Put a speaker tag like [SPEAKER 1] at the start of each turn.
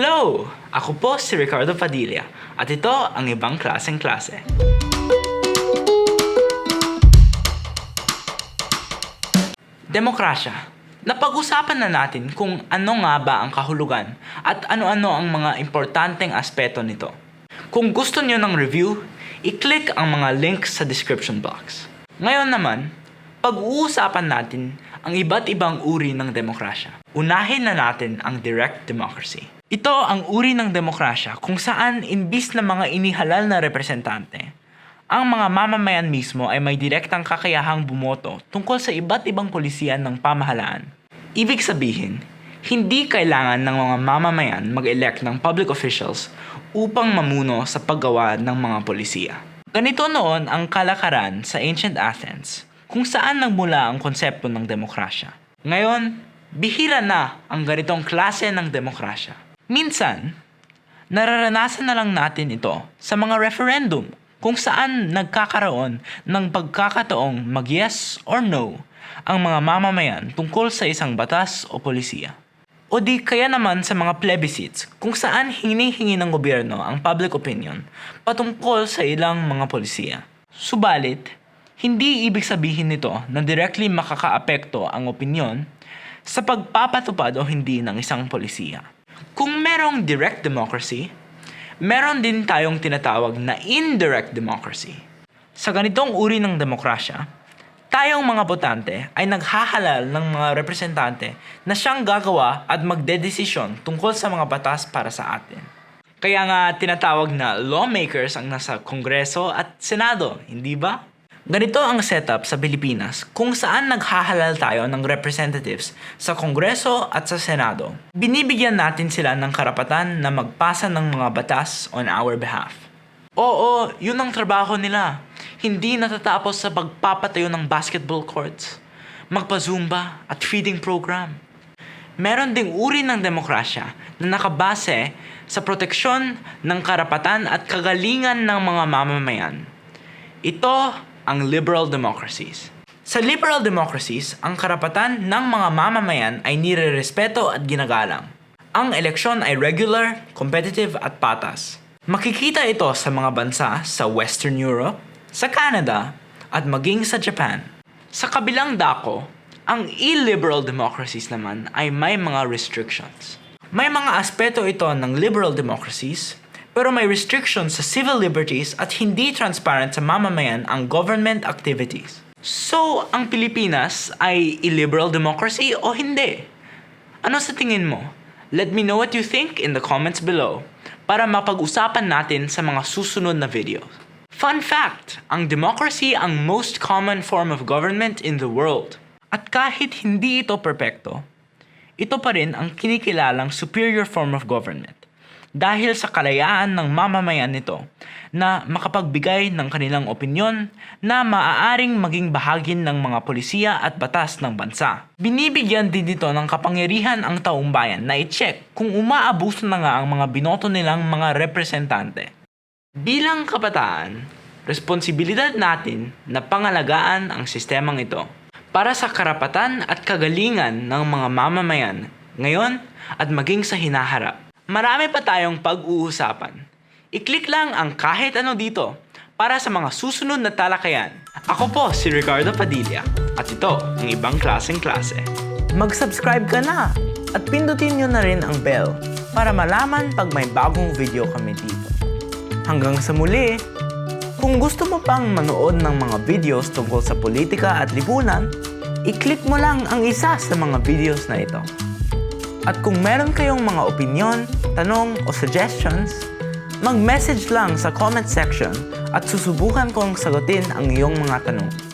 [SPEAKER 1] Hello! Ako po si Ricardo Padilla at ito ang ibang klaseng klase. Demokrasya. Napag-usapan na natin kung ano nga ba ang kahulugan at ano-ano ang mga importanteng aspeto nito. Kung gusto niyo ng review, i-click ang mga links sa description box. Ngayon naman, pag-uusapan natin ang iba't ibang uri ng demokrasya. Unahin na natin ang direct democracy. Ito ang uri ng demokrasya kung saan imbis na mga inihalal na representante, ang mga mamamayan mismo ay may direktang kakayahang bumoto tungkol sa iba't ibang polisiyan ng pamahalaan. Ibig sabihin, hindi kailangan ng mga mamamayan mag-elect ng public officials upang mamuno sa paggawa ng mga polisiya. Ganito noon ang kalakaran sa ancient Athens, kung saan nagmula ang konsepto ng demokrasya. Ngayon, bihira na ang ganitong klase ng demokrasya. Minsan, nararanasan na lang natin ito sa mga referendum kung saan nagkakaroon ng pagkakataong mag-yes or no ang mga mamamayan tungkol sa isang batas o polisiya. O di kaya naman sa mga plebiscites kung saan hinihingi ng gobyerno ang public opinion patungkol sa ilang mga polisiya. Subalit, hindi ibig sabihin nito na directly makakaapekto ang opinion sa pagpapatupad o hindi ng isang polisiya. Kung merong direct democracy, meron din tayong tinatawag na indirect democracy. Sa ganitong uri ng demokrasya, tayong mga botante ay naghahalal ng mga representante na siyang gagawa at magdedesisyon tungkol sa mga batas para sa atin. Kaya nga tinatawag na lawmakers ang nasa Kongreso at Senado, hindi ba? Ganito ang setup sa Pilipinas kung saan naghahalal tayo ng representatives sa Kongreso at sa Senado. Binibigyan natin sila ng karapatan na magpasa ng mga batas on our behalf. Oo, yun ang trabaho nila. Hindi natatapos sa pagpapatayo ng basketball courts, magpa-zumba at feeding program. Meron ding uri ng demokrasya na nakabase sa proteksyon ng karapatan at kagalingan ng mga mamamayan. Ito ang liberal democracies. Sa liberal democracies, ang karapatan ng mga mamamayan ay nirerespeto at ginagalang. Ang eleksyon ay regular, competitive at patas. Makikita ito sa mga bansa sa Western Europe, sa Canada, at maging sa Japan. Sa kabilang dako, ang illiberal democracies naman ay may mga restrictions. May mga aspeto ito ng liberal democracies pero may restrictions sa civil liberties at hindi transparent sa mamamayan ang government activities. So, ang Pilipinas ay illiberal democracy o hindi? Ano sa tingin mo? Let me know what you think in the comments below para mapag-usapan natin sa mga susunod na videos. Fun fact! Ang democracy ang most common form of government in the world. At kahit hindi ito perpekto, ito pa rin ang kinikilalang superior form of government dahil sa kalayaan ng mamamayan nito na makapagbigay ng kanilang opinyon na maaaring maging bahagi ng mga polisiya at batas ng bansa. Binibigyan din dito ng kapangyarihan ang taong bayan na i-check kung umaabuso na nga ang mga binoto nilang mga representante. Bilang kabataan, responsibilidad natin na pangalagaan ang sistemang ito para sa karapatan at kagalingan ng mga mamamayan ngayon at maging sa hinaharap. Marami pa tayong pag-uusapan. I-click lang ang kahit ano dito para sa mga susunod na talakayan. Ako po si Ricardo Padilla at ito ang ibang klaseng klase. Mag-subscribe ka na at pindutin nyo na rin ang bell para malaman pag may bagong video kami dito. Hanggang sa muli, kung gusto mo pang manood ng mga videos tungkol sa politika at lipunan, i-click mo lang ang isa sa mga videos na ito. At kung meron kayong mga opinion, tanong o suggestions, mag-message lang sa comment section at susubukan kong sagutin ang iyong mga tanong.